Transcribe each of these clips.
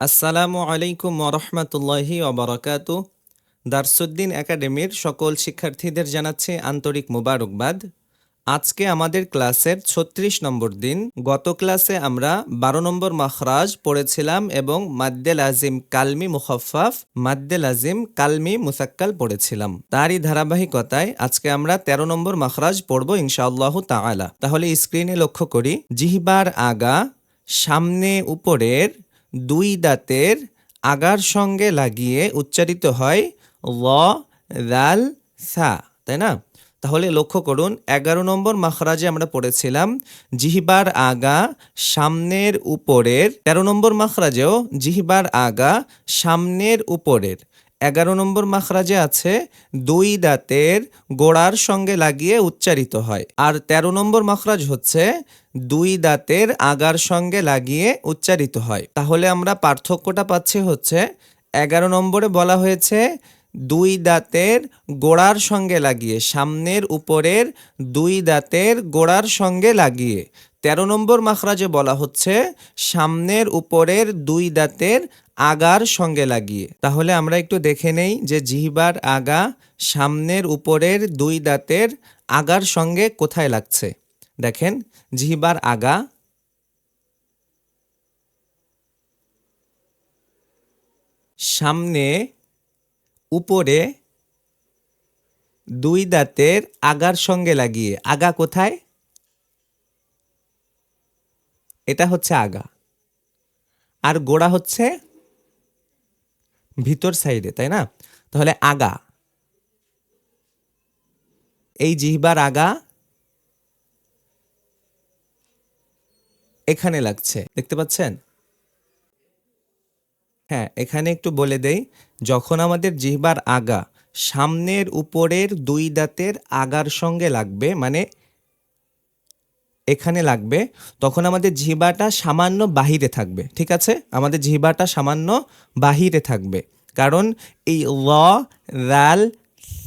আসসালামু আলাইকুম ওরহমতুল্লাহি ওবরাকাতু দারসুদ্দিন একাডেমির সকল শিক্ষার্থীদের জানাচ্ছে আন্তরিক মুবারকবাদ। আজকে আমাদের ক্লাসের ছত্রিশ নম্বর দিন। গত ক্লাসে আমরা বারো নম্বর মাখরাজ পড়েছিলাম এবং মাদ্দেল আজিম কালমি মুখফাফ মাদ্দেল আজিম কালমি মুসাক্কাল পড়েছিলাম। তারই ধারাবাহিকতায় আজকে আমরা ১৩ নম্বর মাখরাজ পড়ব ইনশাআল্লাহ তাহলে স্ক্রিনে লক্ষ্য করি, জিহবার আগা, সামনে উপরের দুই দাঁতের আগার সঙ্গে লাগিয়ে উচ্চারিত হয় ল সা, তাই না? তাহলে লক্ষ্য করুন, এগারো নম্বর মাখরাজে আমরা পড়েছিলাম, জিহিবার আগা সামনের উপরের, তেরো নম্বর মাখরাজেও জিহিবার আগা সামনের উপরের। এগারো নম্বর মাখরাজে আছে, দুই দাঁতের গোড়ার সঙ্গে লাগিয়ে উচ্চারিত হয়। আর ১৩ নম্বর মাখরাজ হচ্ছে, দুই দাঁতের আগার সঙ্গে লাগিয়ে উচ্চারিত হয়। তাহলে আমরা পার্থক্যটা পাচ্ছি হচ্ছে, এগারো নম্বরে বলা হয়েছে, দুই দাঁতের গোড়ার সঙ্গে লাগিয়ে, সামনের উপরের দুই দাঁতের গোড়ার সঙ্গে লাগিয়ে। তেরো নম্বর মাখরাজে বলা হচ্ছে, সামনের উপরের দুই দাঁতের আগার সঙ্গে লাগিয়ে। তাহলে আমরা একটু দেখে নেই যে জিহিবার আগা সামনের উপরের দুই দাঁতের আগার সঙ্গে কোথায় লাগছে। দেখেন, জিহিবার আগা। সামনে উপরে দুই দাঁতের আগার সঙ্গে লাগিয়ে। আগা কোথায়? এটা হচ্ছে আগা। আর গোড়া হচ্ছে ভিতর সাইডে, তাই না? তাহলে আগা। এই জিহবার আগা এখানে লাগছে, দেখতে পাচ্ছেন? হ্যাঁ এখানে একটু বলে দেই, যখন আমাদের জিহবার আগা সামনের উপরের দুই দাঁতের আগার সঙ্গে লাগবে মানে এখানে লাগবে, তখন আমাদের জিহবাটা সামান্য বাহিরে থাকবে, ঠিক আছে? আমাদের জিহবাটা সামান্য বাহিরে থাকবে। কারণ এই ল, রাল,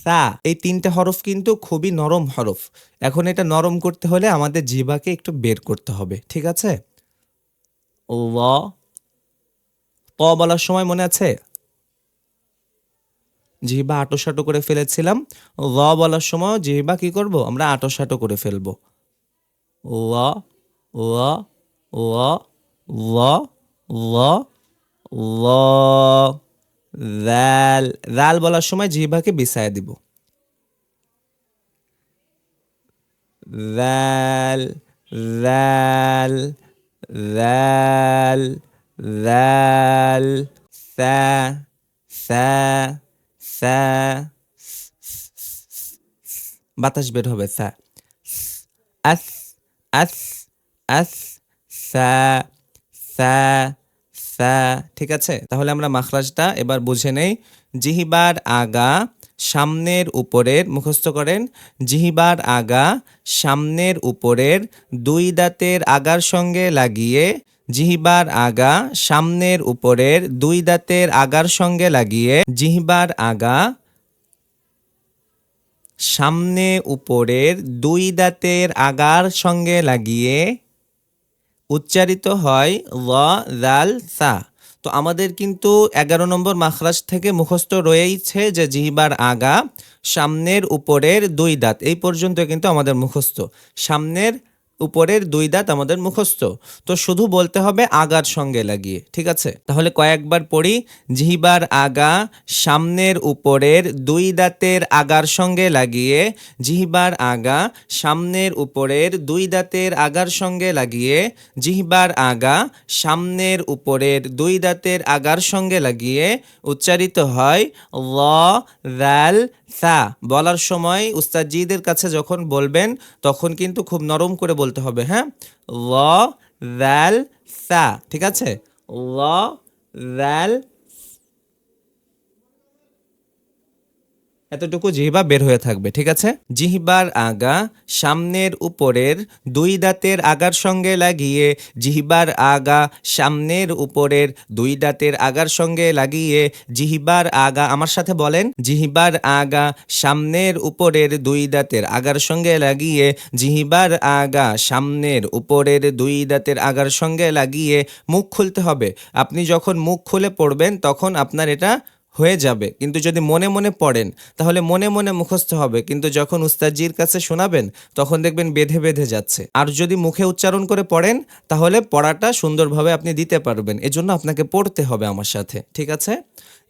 সা, এই তিনটে হরফ কিন্তু খুবই নরম হরফ। এখন এটা নরম করতে হলে আমাদের জিহ্বাকে একটু বের করতে হবে, ঠিক আছে? ল ক বলার সময় মনে আছে? জিহ্বা আটোসাটো করে ফেলেছিলাম। ল বলার সময় জিহ্বা কি করব? আমরা আটোসাটো করে ফেলব। ল ল ল ল ল ল। রাল রাল বলার সময় জিহ্বাকে বিছায় দিব। রাল রাল রাল রাল সা সা সা, বাতাস বের হবে, সা। আস আস আস, সা সা সা, ঠিক আছে? তাহলে আমরা মাখরাজটা এবার বুঝে নেই। জিহিবার আগা সামনের উপরের, মুখস্থ করেন, জিহিবার আগা সামনের উপরের দুই দাঁতের আগার সঙ্গে লাগিয়ে, জিহিবার আগা সামনের উপরের দুই দাঁতের আগার সঙ্গে লাগিয়ে, জিহিবার আগা সামনে উপরের দুই দাঁতের আগার সঙ্গে লাগিয়ে উচ্চারিত হয় ল দাল সা। তো আমাদের কিন্তু এগারো নম্বর মাখরাজ থেকে মুখস্থ রয়েইছে যে জিহিবার আগা, সামনের উপরের দুই দাঁত। এই পর্যন্ত কিন্তু আমাদের মুখস্থ। সামনের উপরের দুই দাঁত আমাদের মুখস্থ। তো শুধু বলতে হবে আগার সঙ্গে লাগিয়ে, ঠিক আছে? তাহলে কয়েকবার পড়ি, জিহিবার আগা সামনের উপরের দুই দাঁতের আগার সঙ্গে লাগিয়ে, জিহিবার আগা সামনের উপরের দুই দাঁতের আগার সঙ্গে লাগিয়ে, জিহিবার আগা সামনের উপরের দুই দাঁতের আগার সঙ্গে লাগিয়ে উচ্চারিত হয় ল রাল সা বলার সময় উস্তাদজিদের কাছে যখন বলবেন, তখন কিন্তু খুব নরম করে বলতে হবে হ্যাঁ? ল দ্যাল সা ঠিক আছে? ল রাল এতটুকু জিহিবা বের হয়ে থাকবে, ঠিক আছে? জিহিবার আগা সামনের উপরের দুই দাঁতের আগার সঙ্গে লাগিয়ে, জিহিবার আগা সামনের উপরের দুই দাঁতের আগার সঙ্গে লাগিয়ে, জিহিবার আগা আমার সাথে বলেন, জিহিবার আগা সামনের উপরের দুই দাঁতের আগার সঙ্গে লাগিয়ে, জিহিবার আগা সামনের উপরের দুই দাঁতের আগার সঙ্গে লাগিয়ে মুখ খুলতে হবে। আপনি যখন মুখ খুলে পড়বেন, তখন আপনার এটা হয়ে যাবে। কিন্তু যদি মনে মনে পড়েন, তাহলে মনে মনে মুখস্থ হবে। কিন্তু যখন উস্তাদজির কাছে শোনাবেন, তখন দেখবেন বেঁধে বেঁধে যাচ্ছে। আর যদি মুখে উচ্চারণ করে পড়েন, তাহলে পড়াটা সুন্দরভাবে আপনি দিতে পারবেন। এজন্য আপনাকে পড়তে হবে আমার সাথে। ঠিক আছে?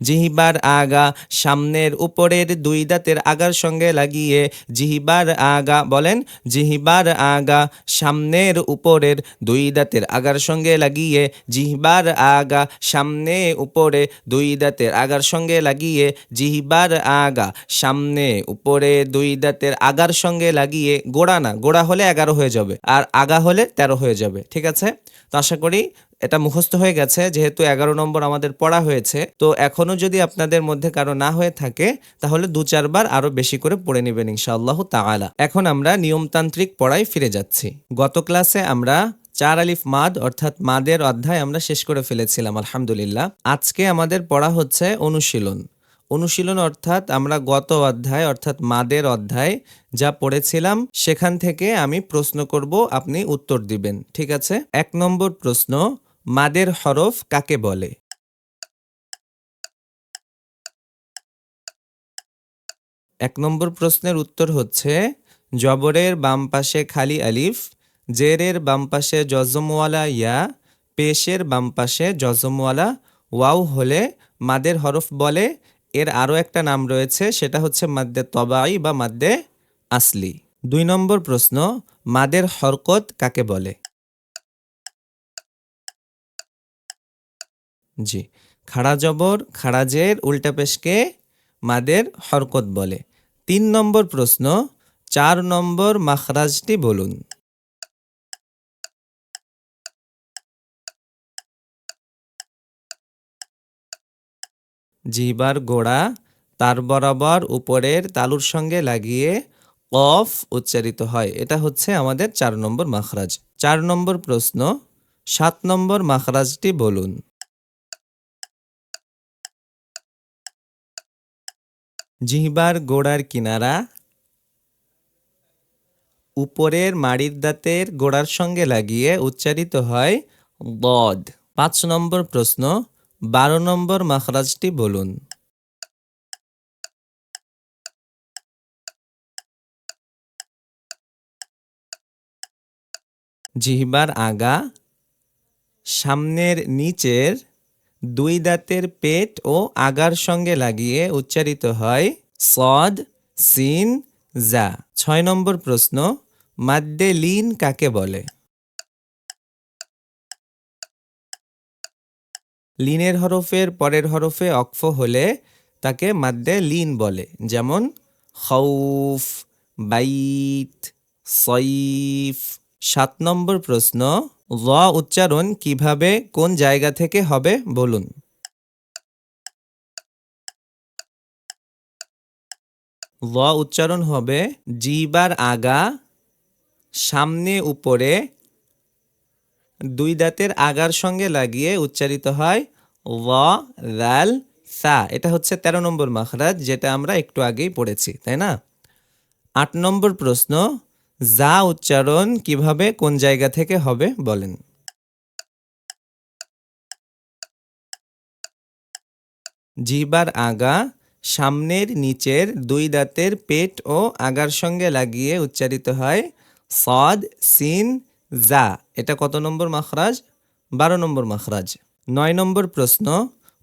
জিহিবার আগা সামনের উপরের দুই দাঁতের আগার সঙ্গে লাগিয়ে জিহিবার আগা বলেন, জিহিবার আগা সামনের উপরের দুই দাঁতের আগার সঙ্গে লাগিয়ে জিহিবার আগা সামনে উপরে দুই দাঁতের আগার সঙ্গে লাগিয়ে জিহিবার আগা সামনে উপরে দুই দাঁতের আগার সঙ্গে লাগিয়ে গোড়া না, গোড়া হলে এগারো হয়ে যাবে আর আগা হলে তেরো হয়ে যাবে, ঠিক আছে? তো আশা করি এটা মুখস্থ হয়ে গেছে, যেহেতু এগারো নম্বর আমাদের পড়া হয়েছে। তো এখনও যদি আপনাদের মধ্যে কারও না হয়ে থাকে, তাহলে দু চারবার আরও বেশি করে পড়ে নেবেন ইনশাআল্লাহ তাআলা। এখন আমরা নিয়মতান্ত্রিক পড়ায় ফিরে যাচ্ছি। গত ক্লাসে আমরা চার আলিফ মাদ, অর্থাৎ মাদের অধ্যায় আমরা শেষ করে ফেলেছিলাম, আলহামদুলিল্লাহ। আজকে আমাদের পড়া হচ্ছে অনুশীলন। অনুশীলন অর্থাৎ আমরা গত অধ্যায়, অর্থাৎ মাদের অধ্যায় যা পড়েছিলাম, সেখান থেকে আমি প্রশ্ন করব, আপনি উত্তর দিবেন। ঠিক আছে? এক নম্বর প্রশ্ন মাদের হরফ কাকে বলে? এক নম্বর প্রশ্নের উত্তর হচ্ছে, জবরের বাম পাশে খালি আলিফ, জেরের বাম পাশে জজমওয়ালা ইয়া, পেশের বাম পাশে জজমওয়ালা, ওয়াও হলে মাদের হরফ বলে। এর আরও একটা নাম রয়েছে, সেটা হচ্ছে মাদ্দে তবাই বা মাদ্দে আসলি। দুই নম্বর প্রশ্ন, মাদের হরকত কাকে বলে? জি। খাড়া জবর খাড়াজের উল্টা পেশকে মাদের হরকত বলে। তিন নম্বর প্রশ্ন, চার নম্বর মাখরাজটি বলুন। জিহ্বার গোড়া, তার বরাবর উপরের তালুর সঙ্গে লাগিয়ে কফ উচ্চারিত হয়। এটা হচ্ছে আমাদের চার নম্বর মাখরাজ। চার নম্বর প্রশ্ন, সাত নম্বর মাখরাজটি বলুন। জিহ্বার গোড়ার কিনারা, উপরের মাড়ির দাঁতের গোড়ার সঙ্গে লাগিয়ে উচ্চারিত হয় বদ পাঁচ নম্বর প্রশ্ন, বারো নম্বর মাখরাজটি বলুন। জিহ্বার আগা, সামনের নিচের দুই দাঁতের পেট ও আগার সঙ্গে লাগিয়ে উচ্চারিত হয় সদ, সিন যা ছয় নম্বর প্রশ্ন, মাদ্দে লিন কাকে বলে? লিনের হরফের পরের হরফে অক্ফ হলে তাকে মাদ্দে লিন বলে, যেমন খৌফ, বাইত সইফ সাত নম্বর প্রশ্ন ল উচ্চারণ কীভাবে, কোন জায়গা থেকে হবে বলুন। ল উচ্চারণ হবে, জিবার আগা, সামনে উপরে, দুই দাঁতের আগার সঙ্গে লাগিয়ে উচ্চারিত হয়, ল রাল সা। এটা হচ্ছে ১৩ নম্বর মাখরাজ, যেটা আমরা একটু আগেই পড়েছি, তাই না? আট নম্বর প্রশ্ন যা উচ্চারণ কীভাবে কোন জায়গা থেকে হবে বলেন। জিবার আগা সামনের নিচের দুই দাঁতের পেট ও আগার সঙ্গে লাগিয়ে উচ্চারিত হয় সদ, সিন জা এটা কত নম্বর মাখরাজ? বারো নম্বর মাখরাজ। নয় নম্বর প্রশ্ন,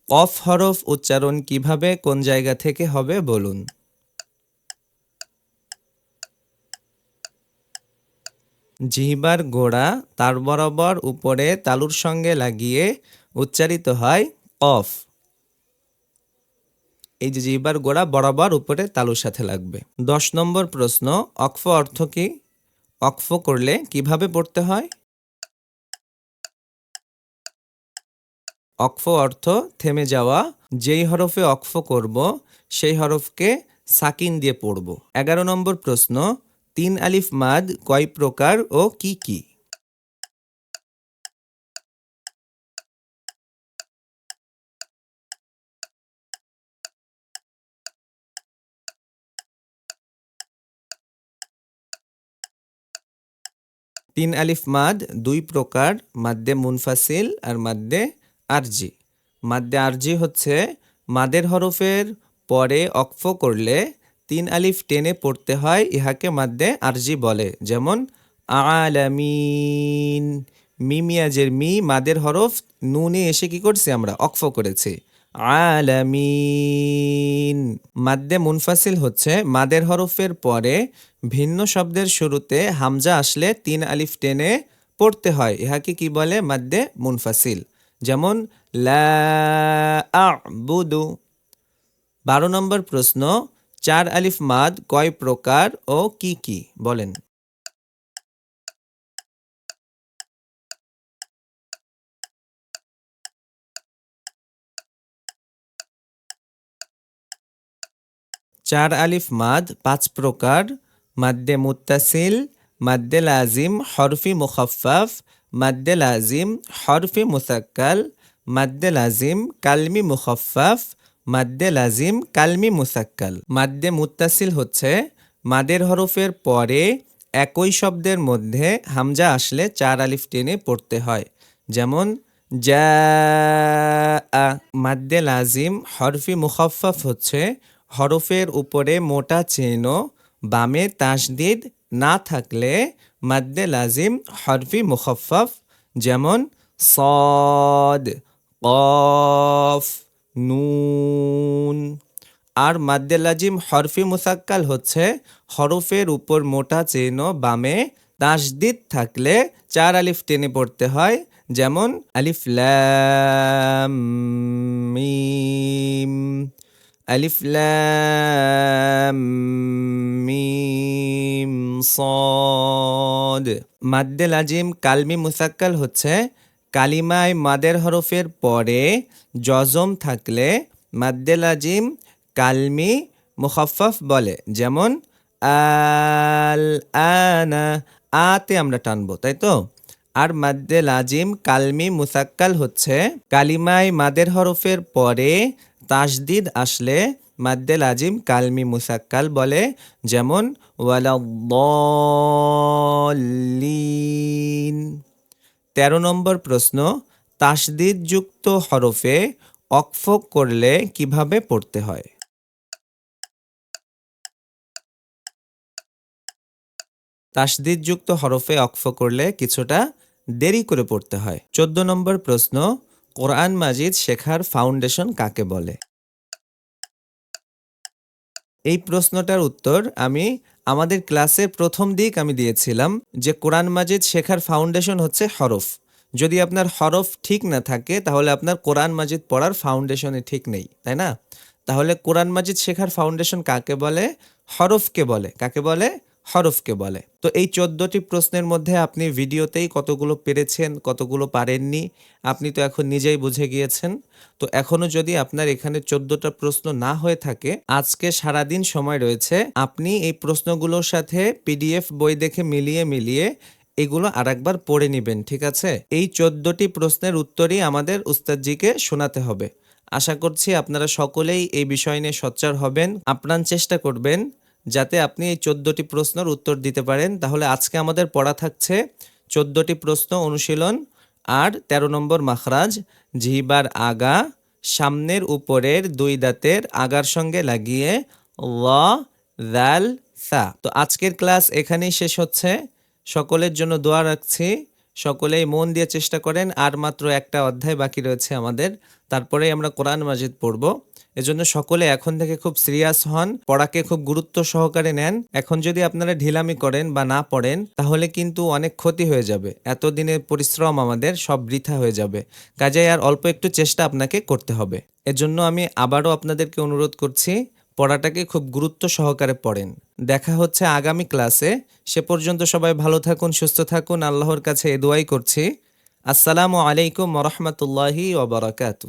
কফ হরফ উচ্চারণ কীভাবে কোন জায়গা থেকে হবে বলুন। জিহ্বার গোড়া তার বরাবর উপরে তালুর সঙ্গে লাগিয়ে উচ্চারিত হয় কফ। এই যে জিহ্বার গোড়া বরাবর উপরে তালুর সাথে লাগবে। দশ নম্বর প্রশ্ন অক্ফ অর্থ কি? অক্ফ করলে কীভাবে পড়তে হয়? অক্ফ অর্থ থেমে যাওয়া, যেই হরফে অক্ফ করব, সেই হরফকে সাকিন দিয়ে পড়ব। এগারো নম্বর প্রশ্ন তিন আলিফ মাদ কয় প্রকার ও কি কি? তিন আলিফ মাদ দুই প্রকার, মাদ্দে মুনফাসিল আর মাদ্দে আরজি। মাদ্দে আরজি হচ্ছে মাদের হরফের পরে অক্ফ করলে তিন আলিফ টেনে পড়তে হয়, ইহাকে মাদ্দে আরজি বলে। যেমন, আলামিন, মিমিয়াজের মি, মাদের হরফ, নুনে এসে কি করছি আমরা? অক্ফ করেছি। আলামিন। মাদ্দে মুনফাসিল হচ্ছে, মাদের হরফের পরে ভিন্ন শব্দের শুরুতে হামজা আসলে তিন আলিফ টেনে পড়তে হয়, ইহাকে কি বলে? মাদ্দে মুনফাসিল। যেমন, লা আ'বুদু। বারো নম্বর প্রশ্ন চার আলিফ মাদ কয় প্রকার ও কি কি? বলেন। চার আলিফ মাদ পাঁচ প্রকার, মাদ্দে মুত্তাসিল, মাদ্দে লাজিম, হরফি মুখফাফ মাদ্দে লাজিম, হরফি মুসাক্কাল, মাদ্দে লাজিম, কালমি মুখফাফ মাদ্দে লাজিম কালমি মুসাক্কাল। মাদ্দে মুত্তাসিল হচ্ছে, মাদের হরফের পরে একই শব্দের মধ্যে হামজা আসলে চার আলিফ টেনে পড়তে হয়। যেমন যা মাদ্দে লাজিম হরফি মুখফাফ হচ্ছে, হরফের উপরে মোটা চিহ্ন, বামে তাসদিদ না থাকলে মাদ্দে লাজিম হরফি মুখফাফ যেমন, সদ, কফ। নুন। আর মাদ্দে লাজিম হরফি মুসাক্কাল হচ্ছে হরফের উপর মোটা চিহ্ন বামে তাসদিদ থাকলে চার আলিফ টেনে পড়তে হয়, যেমন আলিফ মিম। আলিফ লাম মিম সদ। মাদ্দে লাজিম কালমি মুসাক্কাল হচ্ছে কালিমায় মাদের হরফের পরে জজম থাকলে মাদ্দে লাজিম কালমি মুখফফ বলে। যেমন, আল, আনা, আতে আমরা টানবো, তাই তো? আর মাদ্দে লাজিম কালমি মুসাক্কাল হচ্ছে কালিমায় মাদের হরফের পরে তাসদিদ আসলে মাদ্দে লাজিম কালমি মুসাক্কাল বলে। যেমন ওয়ালা ১৩ নম্বর প্রশ্ন, তাসদিদযুক্ত হরফে অকফ করলে কীভাবে পড়তে হয়? তাসদিদযুক্ত হরফে অকফ করলে কিছুটা দেরি করে পড়তে হয়। চোদ্দ নম্বর প্রশ্ন, কোরআন মাজিদ শেখার ফাউন্ডেশন কাকে বলে? এই প্রশ্নটার উত্তর আমি আমাদের ক্লাসে প্রথম দিক আমি দিয়েছিলাম যে কোরআন মাজিদ শেখার ফাউন্ডেশন হচ্ছে হরফ। যদি আপনার হরফ ঠিক না থাকে, তাহলে আপনার কোরআন মাজিদ পড়ার ফাউন্ডেশনে ঠিক নেই, তাই না? তাহলে কোরআন মাজিদ শেখার ফাউন্ডেশন কাকে বলে? হরফকে বলে। কাকে বলে? হরফকে বলে। তো এই চোদ্দটি প্রশ্নের মধ্যে আপনি ভিডিওতেই কতগুলো পেরেছেন, কতগুলো পারেননি, আপনি তো এখন নিজেই বুঝে গিয়েছেন। তো এখনও যদি আপনার এখানে চোদ্দটা প্রশ্ন না হয়ে থাকে, আজকে সারাদিন সময় রয়েছে, আপনি এই প্রশ্নগুলোর সাথে পিডিএফ বই দেখে মিলিয়ে মিলিয়ে এগুলো আরেকবার পড়ে নেবেন, ঠিক আছে? এই চোদ্দটি প্রশ্নের উত্তরই আমাদের উস্তাদজিকে শোনাতে হবে। আশা করছি আপনারা সকলেই এই বিষয় নিয়ে সোচ্চার হবেন, আপ্রাণ চেষ্টা করবেন। যাতে আপনি এই চোদ্দটি প্রশ্নের উত্তর দিতে পারেন। তাহলে আজকে আমাদের পড়া থাকছে চোদ্দটি প্রশ্ন অনুশীলন আর ১৩ নম্বর মাখরাজ, জিহিবার আগা, সামনের উপরের দুই দাঁতের আগার সঙ্গে লাগিয়ে ল দাল সা। তো আজকের ক্লাস এখানেই শেষ হচ্ছে। সকলের জন্য দোয়া রাখছি। সকলেই মন দিয়ে চেষ্টা করেন, আর মাত্র একটা অধ্যায় বাকি রয়েছে আমাদের। তারপরে আমরা কোরআন মাজিদ পড়ব। এজন্য সকলে এখন থেকে খুব সিরিয়াস হন, পড়াকে খুব গুরুত্ব সহকারে নেন। এখন যদি আপনারা ঢিলামি করেন বা না পড়েন, তাহলে কিন্তু অনেক ক্ষতি হয়ে যাবে। এতদিনের পরিশ্রম আমাদের, সব বৃথা হয়ে যাবে। কাজে আর অল্প একটু চেষ্টা আপনাকে করতে হবে। এজন্য আমি আবারও আপনাদেরকে অনুরোধ করছি, পড়াটাকে খুব গুরুত্ব সহকারে পড়েন। দেখা হচ্ছে আগামী ক্লাসে। সে পর্যন্ত সবাই ভালো থাকুন, সুস্থ থাকুন। আল্লাহর কাছে এ দোয়াই করছি। আসসালামু আলাইকুম রহমতুল্লাহি ওবরাকাতু